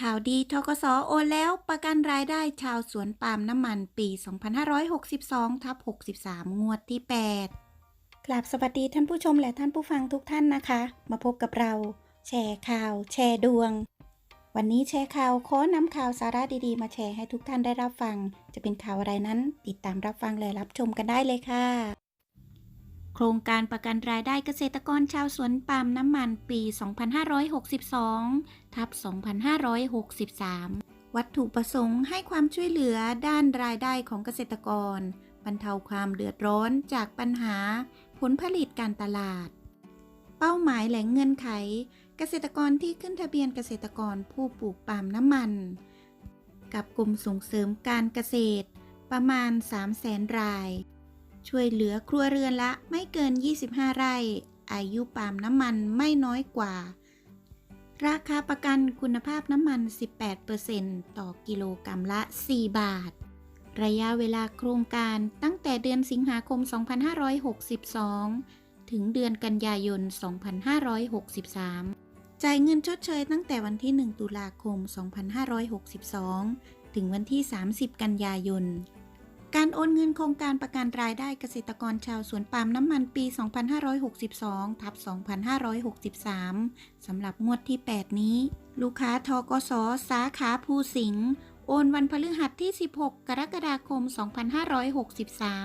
ข่าวดีทกสโอนแล้วประกันรายได้ชาวสวนปาล์มน้ำมันปี 2562ทับ63 งวดที่ 8 กราบสวัสดีท่านผู้ชมและท่านผู้ฟังทุกท่านนะคะ มาพบกับเรา แชร์ข่าว แชร์ดวง วันนี้แชร์ข่าวขอนำข่าวสาระดีๆ มาแชร์ให้ทุกท่านได้รับฟัง จะเป็นข่าวอะไรนั้น ติดตามรับฟังและรับชมกันได้เลยค่ะ โครงการประกันรายได้เกษตรกรชาวสวนปาล์มน้ำมันปี 2562 ทับ 2563 วัตถุประสงค์ให้ความช่วยเหลือด้านรายได้ของเกษตรกร บรรเทาความเดือดร้อนจากปัญหาผลผลิตการตลาด เป้าหมายแหล่งเงินไข เกษตรกรที่ขึ้นทะเบียนเกษตรกรผู้ปลูกปาล์มน้ำมัน กับกรมส่งเสริมการเกษตรประมาณ 300,000 ราย ช่วยเหลือครัวเรือนละไม่เกิน 25 ไร่ อายุปาล์มน้ำมันไม่น้อยกว่า ราคาประกันคุณภาพน้ำมัน 18%ต่อกิโลกรรัมละ 4 บาท ระยะเวลาโครงการตั้งแต่เดือนสิงหาคม 2562 ถึงเดือนกันยายน 2563จ่ายเงินชดเชยตั้งแต่วันที่ 1 ตุลาคม 2562 ถึงวันที่ 30 กันยายน การโอนเงินโครงการประกันรายได้เกษตรกรชาวสวนปาล์มน้ำมันปี 2562 ทับ 2563 สำหรับงวดที่ 8 นี้ ลูกค้าทกสสาขาภูสิงห์โอนวันพฤหัสที่ 16 กรกฎาคม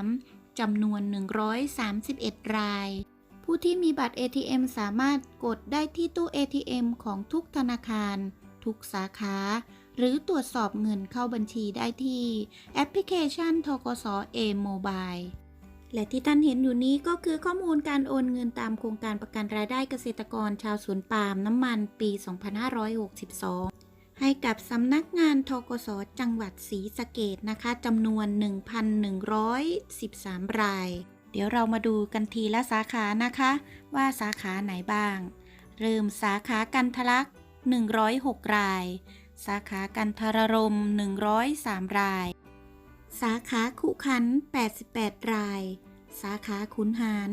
2563 จำนวน 131 ราย ผู้ที่มีบัตร ATM สามารถกดได้ที่ตู้ ATM ของทุกธนาคาร ทุกสาขา หรือตรวจสอบเงินเข้าบัญชีได้ที่แอปพลิเคชันทกส A Mobile และที่ท่านเห็นอยู่นี้ก็คือข้อมูลการโอนเงินตามโครงการประกันรายได้เกษตรกรชาวสวนปาล์มน้ำมันปี 2562 ให้กับสำนักงานทกสจังหวัดศรีสะเกดนะคะจำนวน 1,113 ราย เดี๋ยวเรามาดูกันทีละสาขานะคะ ว่าสาขาไหนบ้าง เริ่มสาขากันทลัก 106 ราย สาขากันทรรม 103 ราย สาขาขุขัน 88 ราย สาขาขุนหาร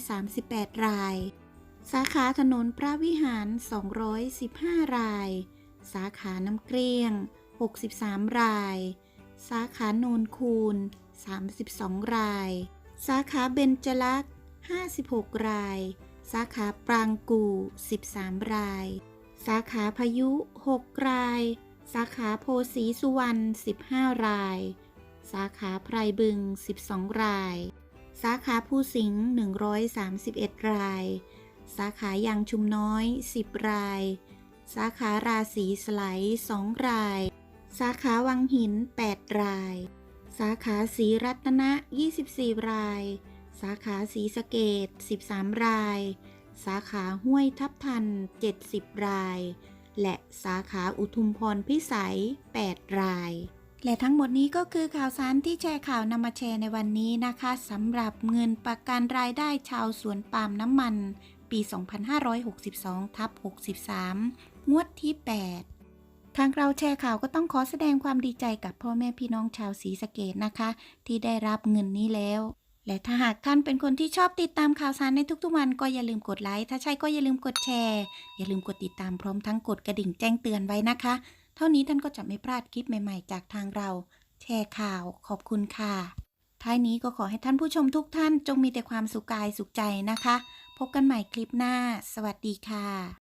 138 ราย สาขาถนนพระวิหาร 215 ราย สาขาน้ำเกลี้ยง 63 ราย สาขาโนนคูน32 ราย สาขาเบญจลักษณ์ 56 ราย สาขาปรางกู 13 ราย สาขาพายุ 6 ราย สาขาโพสีสุวรรณ 15 ราย สาขาไพรบึง 12 ราย สาขาภูสิงห์ 131 ราย สาขายางชุมน้อย 10 ราย สาขาราศีสไลด์2ราย สาขาวังหิน 8 ราย สาขาศรีรัตนะ 24 ราย สาขาศรีสะเกด13 ราย สาขาห้วยทับทัน 70 ราย และสาขาอุทุมพรพิสัย 8 ราย และทั้งหมดนี้ก็คือข่าวสารที่แชร์ข่าวนำมาแชร์ในวันนี้นะคะสำหรับเงินประกันรายได้ชาวสวนปาล์มน้ำมัน ปี 2562ทับ63 งวดที่ 8ทางเราแชร์ข่าวก็ต้องขอแสดงความดีใจกับพ่อแม่พี่น้องชาวศรีสะเกดนะคะ ที่ได้รับเงินนี้แล้ว และถ้าหากท่านเป็นคนที่ชอบติดตามข่าวสารในทุกๆวันก็อย่าลืมกดไลค์ ถ้าใช่ก็อย่าลืมกดแชร์ อย่าลืมกดติดตามพร้อมทั้งกดกระดิ่งแจ้งเตือนไว้นะคะ เท่านี้ท่านก็จะไม่พลาดคลิปใหม่ๆ จากทางเรา แชร์ข่าว ขอบคุณค่ะ ท้ายนี้ก็ขอให้ท่านผู้ชมทุกท่านจงมีแต่ความสุขกายสุขใจนะคะ พบกันใหม่คลิปหน้า สวัสดีค่ะ